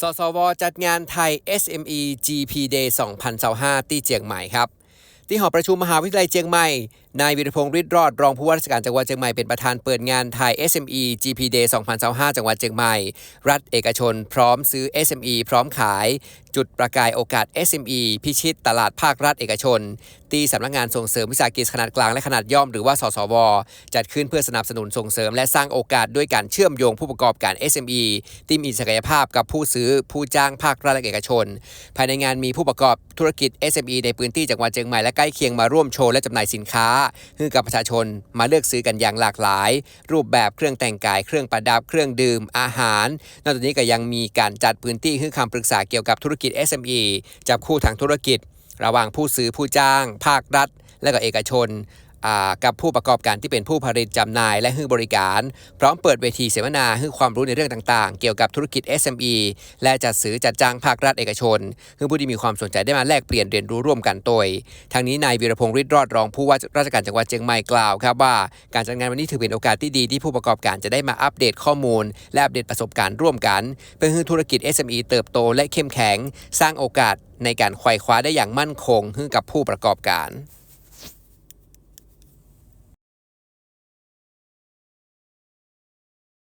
สสวจัดงานไทย SME GP Day 2025 ที่เจียงใหม่ครับ ที่หอประชุมมหาวิทยาลัยเจียงใหม่ นายวิรพงษ์ฤทธิ์รอดรองผู้ว่าราชการจังหวัดเชียงใหม่เป็นประธานเปิดงานไทย SME GP Day 2025 จังหวัดเชียงใหม่ รัฐเอกชนพร้อมซื้อ SME พร้อมขาย จุดประกายโอกาส SME พิชิตตลาดภาครัฐเอกชนตีสำนักงานส่งเสริมวิสาหกิจขนาดกลางและขนาดย่อมหรือว่าสสว จัดขึ้นเพื่อสนับสนุนส่งเสริมและสร้างโอกาสด้วยการเชื่อมโยงผู้ประกอบการ SME ที่มีศักยภาพกับผู้ซื้อผู้จ้างภาครัฐและเอกชน ภายในงานมีผู้ประกอบธุรกิจ SME ในพื้นที่จังหวัดเชียงใหม่และใกล้เคียงมาร่วมโชว์และจำหน่ายสินค้าให้กับประชาชนมาเลือกซื้อกันอย่างหลากหลาย รูปแบบเครื่องแต่งกายเครื่องประดับเครื่องดื่มอาหาร นอกจากนี้ก็ยังมีการจัดพื้นที่ฮือคำปรึกษาเกี่ยวกับธุรกิจ SME จับคู่ทางธุรกิจ ระหว่างผู้ซื้อผู้จ้าง ภาครัฐ และก็เอกชน กับผู้ประกอบการที่เป็นผู้ผลิตจำหน่ายและให้บริการ พร้อมเปิดเวทีเสวนาให้ความรู้ในเรื่องต่างๆ เกี่ยวกับธุรกิจ SME และจัดซื้อจัดจ้างภาครัฐเอกชนให้ผู้ที่มีความสนใจได้มาแลกเปลี่ยนเรียนรู้ร่วมกันโดยทางนี้นายวีรพงษ์ฤทธิ์รอดรองผู้ว่าราชการจังหวัดเชียงใหม่กล่าวครับว่าการจัดงานวันนี้ถือเป็นโอกาสที่ดีที่ผู้ประกอบการจะได้มาอัปเดตข้อมูล และอัปเดตประสบการณ์ร่วมกัน เพื่อให้ธุรกิจ SME เติบโตและเข้มแข็ง สร้างโอกาสในการไขว่คว้าได้อย่างมั่นคงให้กับผู้ประกอบการ